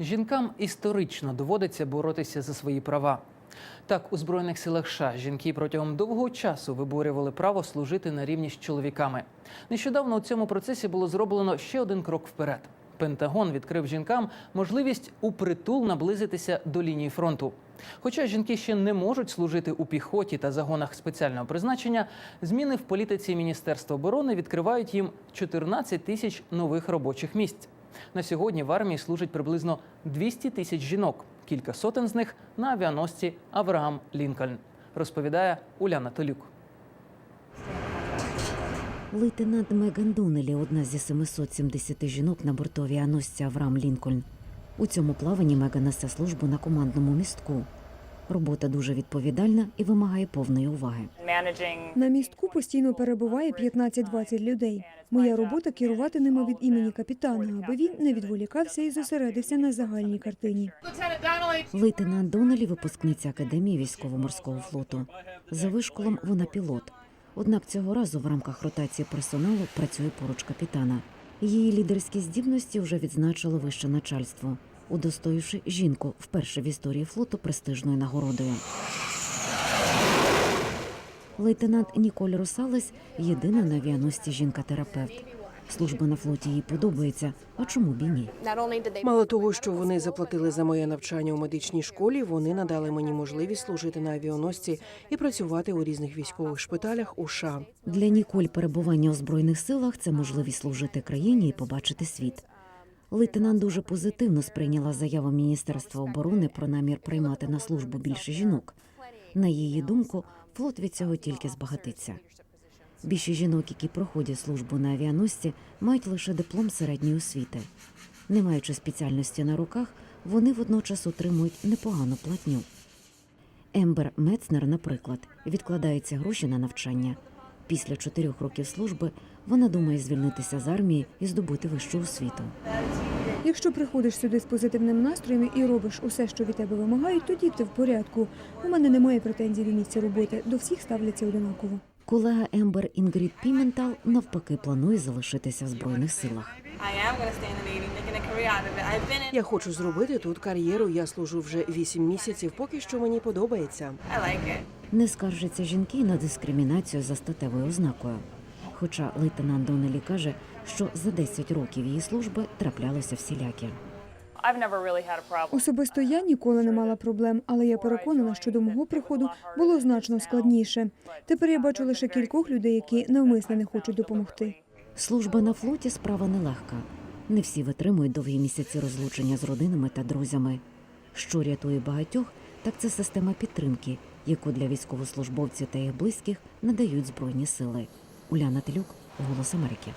Жінкам історично доводиться боротися за свої права. Так, у Збройних силах США жінки протягом довгого часу виборювали право служити на рівні з чоловіками. Нещодавно у цьому процесі було зроблено ще один крок вперед. Пентагон відкрив жінкам можливість упритул наблизитися до лінії фронту. Хоча жінки ще не можуть служити у піхоті та загонах спеціального призначення, зміни в політиці Міністерства оборони відкривають їм 14 тисяч нових робочих місць. На сьогодні в армії служить приблизно 200 тисяч жінок. Кілька сотень з них на авіаносці Авраам Лінкольн, розповідає Уляна Толюк. Лейтенант Меган Донелі – одна зі 770 жінок на борту авіаносця Авраам Лінкольн. У цьому плаванні Меган несе службу на командному містку. Робота дуже відповідальна і вимагає повної уваги. На містку постійно перебуває 15-20 людей. Моя робота керувати ними від імені капітана, аби він не відволікався і зосередився на загальній картині. Лейтенант Донелі – випускниця Академії військово-морського флоту. За вишколом вона пілот. Однак цього разу в рамках ротації персоналу працює поруч капітана. Її лідерські здібності вже відзначило вище начальство, удостоївши жінку вперше в історії флоту престижною нагородою. Лейтенант Ніколь Росалес – єдина на авіаносці жінка-терапевт. Служба на флоті їй подобається, а чому б і ні? Мало того, що вони заплатили за моє навчання у медичній школі, вони надали мені можливість служити на авіаносці і працювати у різних військових шпиталях у США. Для Ніколь перебування у збройних силах це можливість служити країні і побачити світ. Лейтенант дуже позитивно сприйняла заяву Міністерства оборони про намір приймати на службу більше жінок. На її думку, флот від цього тільки збагатиться. Більшість жінок, які проходять службу на авіаносці, мають лише диплом середньої освіти. Не маючи спеціальності на руках, вони водночас отримують непогану платню. Ембер Мецнер, наприклад, відкладається гроші на навчання. Після чотирьох років служби вона думає звільнитися з армії і здобути вищу освіту. Якщо приходиш сюди з позитивним настроєм і робиш усе, що від тебе вимагають, тоді ти в порядку. У мене немає претензій до місця роботи. До всіх ставляться однаково. Колега Ембер Інгрід Піментал навпаки планує залишитися в збройних силах. Я хочу зробити тут кар'єру. Я служу вже вісім місяців. Поки що мені подобається. Не скаржаться жінки на дискримінацію за статевою ознакою. Хоча лейтенант Донелі каже, що за 10 років її служби траплялося всіляке. Особисто я ніколи не мала проблем, але я переконана, що до мого приходу було значно складніше. Тепер я бачу лише кількох людей, які навмисно не хочуть допомогти. Служба на флоті справа нелегка. Не всі витримують довгі місяці розлучення з родинами та друзями. Що рятує багатьох, так це система підтримки, яку для військовослужбовців та їх близьких надають збройні сили. Уляна Телюк, Голос Америки.